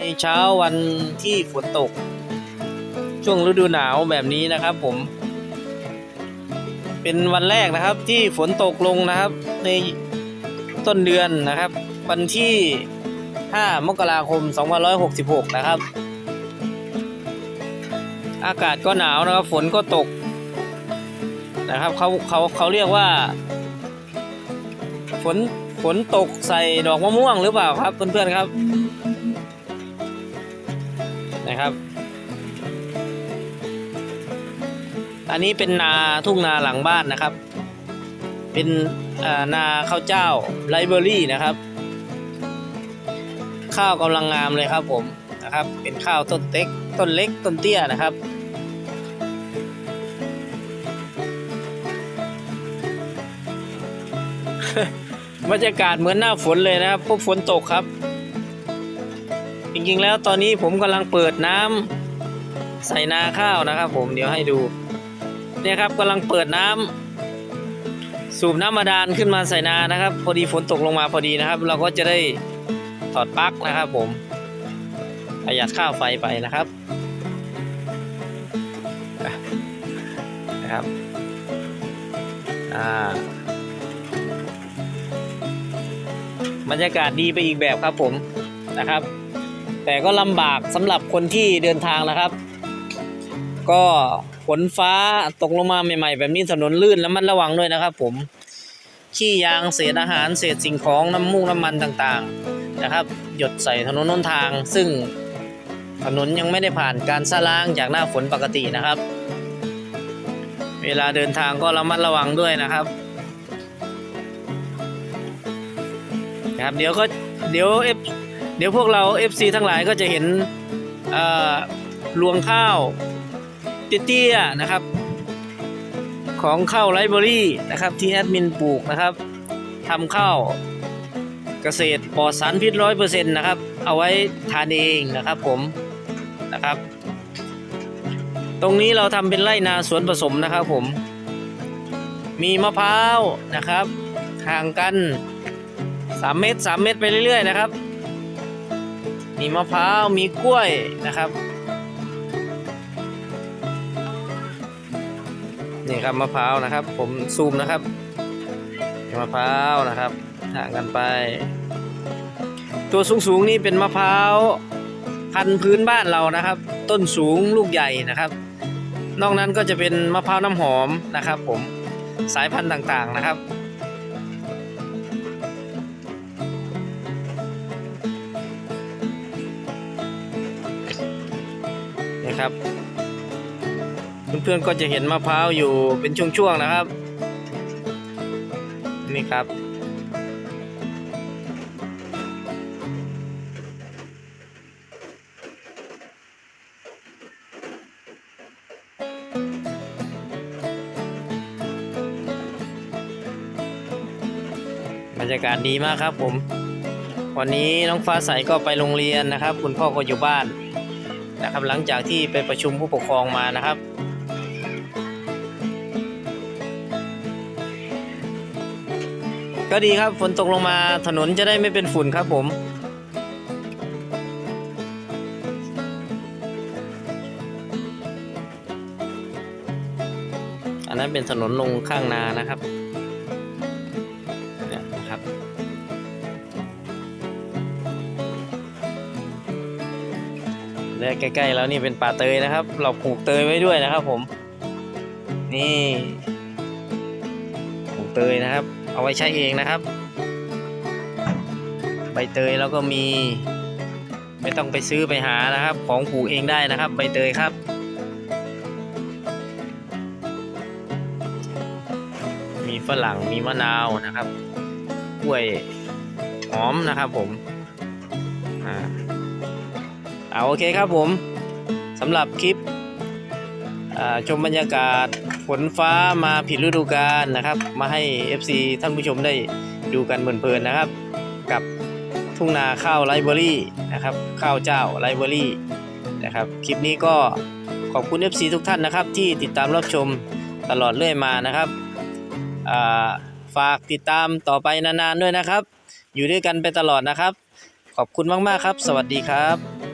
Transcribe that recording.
ในเช้าวันที่ฝนตก ช่วงฤดูหนาวแบบนี้นะครับผม เป็นวันแรกนะครับที่ฝนตกลงนะครับ ในต้นเดือนนะครับ วันที่ 5 มกราคม 2566 นะครับ อากาศก็หนาวนะครับ ฝนก็ตกนะครับเขาเขาเขาเรียกว่า ฝนฝนตกใส่ดอกมะม่วงหรือเปล่าครับเพื่อนๆครับ นะครับ อันนี้เป็นนาทุ่งนาหลังบ้านนะครับ เป็นนาข้าวเจ้าไลเบอรี่นะครับ ข้าวกำลังงามเลยครับผมนะครับ เป็นข้าวต้นเต็กต้นเล็กต้นเตี้ยนะครับบรรยากาศเหมือนหน้าฝนเลยนะครับพราะฝนตกครับ จริงๆแล้วตอนนี้ผมกำลังเปิดน้ำใส่นาข้าวนะครับ ผมเดี๋ยวให้ดูเนี่ยครับกำลังเปิดน้ำสูบน้ำบาดาลขึ้นมาใส่นานะครับ พอดีฝนตกลงมาพอดีนะครับ เราก็จะได้ถอดปลั๊กนะครับผมประหยัดค่าไฟไปนะครับนะครับอ่าบรรยากาศดีไปอีกแบบครับผมนะครับ แต่ก็ลำบากสำหรับคนที่เดินทางนะครับ ก็ฝนฟ้าตกลงมาใหม่ๆ แบบนี้ถนนลื่นแล้วมันระวังด้วยนะครับ ผมขี้ยางเศษอาหารเศษสิ่งของน้ำมูกน้ำมันต่างๆนะครับ หยดใส่ถนนน้นทาง ซึ่งถนนยังไม่ได้ผ่านการสล้างจากหน้าฝนปกตินะครับ เวลาเดินทางก็ระมัดระวังด้วยนะครับครับเดี๋ยวก็เดี๋ยวเอฟ เดี๋ยวพวกเรา FC ทั้งหลายก็จะเห็นรวงข้าวเตี้ยๆนะครับ ของข้าวไรเบอรี่นะครับที่แอดมินปลูกนะครับทำข้าวเกษตรปลอดสารพิษร้อยเปอร์เซ็นต์นะครับ เอาไว้ทานเองนะครับผมนะครับ ตรงนี้เราทำเป็นไร่นาสวนผสมนะครับผม มีมะพร้าวนะครับห่างกันสามเมตรสามเมตรไปเรื่อยๆนะครับ มีมะพร้าวมีกล้วยนะครับนี่ครับมะพร้าวนะครับ ผมซูมนะครับมะพร้าวนะครับห่างกันไป ตัวสูงๆนี่เป็นมะพร้าวพันธุ์พื้นบ้านเรานะครับ ต้นสูงลูกใหญ่นะครับ นอกนั้นก็จะเป็นมะพร้าวน้ำหอมนะครับ ผมสายพันธุ์ต่างๆนะครับ นะครับ เพื่อนๆก็จะเห็นมะพร้าวอยู่เป็นช่วงๆนะครับ นี่ครับ บรรยากาศดีมากครับผมวันนี้น้องฟ้าใสก็ไปโรงเรียนนะครับ คุณพ่อก็อยู่บ้าน นะครับ หลังจากที่ไปประชุมผู้ปกครองมานะครับ ก็ดีครับฝนตกลงมาถนนจะได้ไม่เป็นฝุ่นครับผมอันนั้นเป็นถนนลงข้างนานะครับ ใกล้ๆแล้วนี่เป็นป่าเตยนะครับ เราปลูกเตยไว้ด้วยนะครับ ผม นี่ปลูกเตยนะครับ เอาไว้ใช้เองนะครับ ใบเตยแล้วก็มี ไม่ต้องไปซื้อไปหานะครับ ของปลูกเองได้นะครับ ใบเตยครับมีฝรั่งมีมะนาวนะครับกล้วยหอมนะครับผมอ่า เอาโอเคครับผมสำหรับคลิปชมบรรยากาศฝนฟ้ามาผิดฤดูกาลนะครับ มาให้ FC ท่านผู้ชมได้ดูกันเพลินๆนะครับ กับทุ่งนาข้าวไรเบอรี่นะครับ ข้าวเจ้าไรเบอรี่นะครับคลิปนี้ก็ขอบคุณ FC ทุกท่านนะครับ ที่ติดตามรับชมตลอดเรื่อยมานะครับฝากติดตามต่อไปนานๆด้วยนะครับ อยู่ด้วยกันไปตลอดนะครับ ขอบคุณมากๆครับ สวัสดีครับ